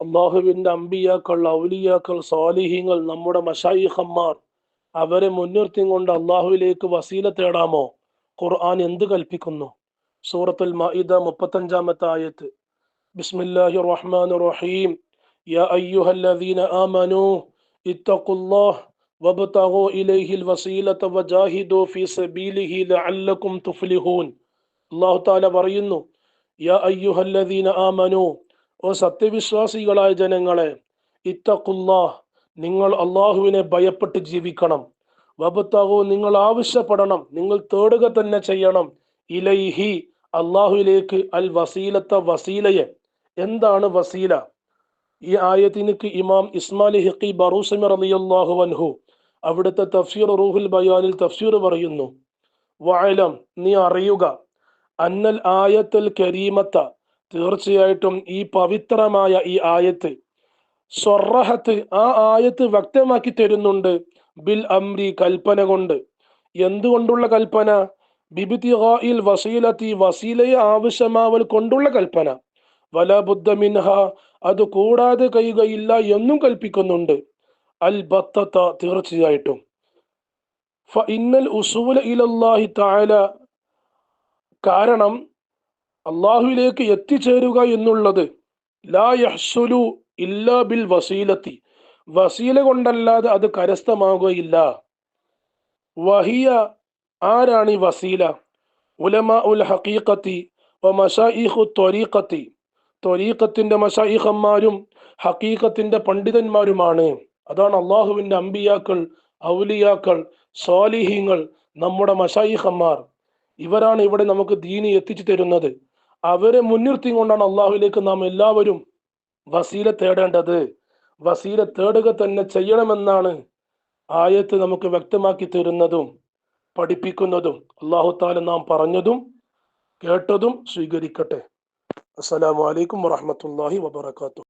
അള്ളാഹുവിന്റെ അമ്പിയാക്കൾ ഔലിയാക്കൾ സ്വാലിഹിങ്ങൾ നമ്മുടെ മഷായിഹന്മാർ അവരെ മുൻനിർത്തി കൊണ്ട് അള്ളാഹുവിലേക്ക് വസീല തേടാമോ? ഖുർആൻ എന്ത് കൽപ്പിക്കുന്നു? സൂറത്തുൽ മഇദ മുപ്പത്തഞ്ചാമത്തെ ആയത്ത്. ബിസ്മില്ലാഹി റഹ്മാൻ റഹീം പറയുന്നു ഓ സത്യവിശ്വാസികളായ ജനങ്ങളെ ഇത്തഖുല്ലാഹ് നിങ്ങൾ അള്ളാഹുവിനെ ഭയപ്പെട്ട് ജീവിക്കണം. വബത്താകോ നിങ്ങൾ ആവശ്യപ്പെടണം. നിങ്ങൾ തേടുക തന്നെ ചെയ്യണം. ഇലൈഹി അള്ളാഹുവിലേക്ക് അൽ വസീലത്ത വസീലയെ. എന്താണ് വസീല? ഈ ആയത്തിനക്ക് ഇമാം ഇസ്മാലി ഹക്കി ബറൂസമി റളിയല്ലാഹു വൻഹു അവിടുത്തെ തഫ്സീർ റൂഹുൽ ബയാനിൽ തഫ്സീർ പറയുന്നു വഅലം നീ അറിയുക അന്നൽ ആയത്തൽ കരീമത്ത തീർച്ചയായിട്ടും ഈ പവിത്രമായ ഈ ആയത്ത്. സ്വർഹത്ത് ആ ആയത്ത് വ്യക്തമാക്കി തരുന്നുണ്ട് ബിൽ അംരി കൽപ്പന കൊണ്ട്. എന്തുകൊണ്ടുള്ള കൽപ്പന? ബിബിതി വസീലത്തി വസീലയെ ആവശ്യമാവൽ കൊണ്ടുള്ള കൽപ്പന. വല ബുദ്ധ മിൻഹ അത് കൂടാതെ കഴിയുകയില്ല എന്നും കൽപ്പിക്കുന്നുണ്ട്. അൽ ബത്തത്ത തീർച്ചയായിട്ടും. ഫ ഇന്നൽ ഉസൂല ഇലല്ലാഹി താല കാരണം അള്ളാഹുവിലേക്ക് എത്തിച്ചേരുക എന്നുള്ളത് ലാ യഹ്സുലു ഇല്ലാ ബിൽ വസീലത്തി. വസീല കൊണ്ടല്ലാതെ അത് കരസ്ഥമാകുകയില്ല. വഹിയ ആരാണ് ഈ വസീല? ഉലമ ഉൽ ഹഖീഖത്തി മഷായിഖു ത്വരീഖത്തി. ത്വരീഖത്തിന്റെ മഷഇഹന്മാരും ഹക്കീഖത്തിന്റെ പണ്ഡിതന്മാരുമാണ്. അതാണ് അള്ളാഹുവിന്റെ അമ്പിയാക്കൾ ഔലിയാക്കൾ സ്വാലിഹീങ്ങൾ നമ്മുടെ മഷഇഹന്മാർ ഇവരാണ് ഇവിടെ നമുക്ക് ദീനി എത്തിച്ചു തരുന്നത്. അവരെ മുൻനിർത്തി കൊണ്ടാണ് അള്ളാഹുലേക്ക് നാം എല്ലാവരും വസീല തേടേണ്ടത്. വസീല തേടുക തന്നെ ചെയ്യണമെന്നാണ് ആയത്ത് നമുക്ക് വ്യക്തമാക്കി തരുന്നതും പഠിപ്പിക്കുന്നതും അള്ളാഹു താല നാം പറഞ്ഞതും കേട്ടതും സ്വീകരിക്കട്ടെ. അസ്സലാമു അലൈക്കും വറഹമത്തല്ലാഹി വബർക്കാത്തു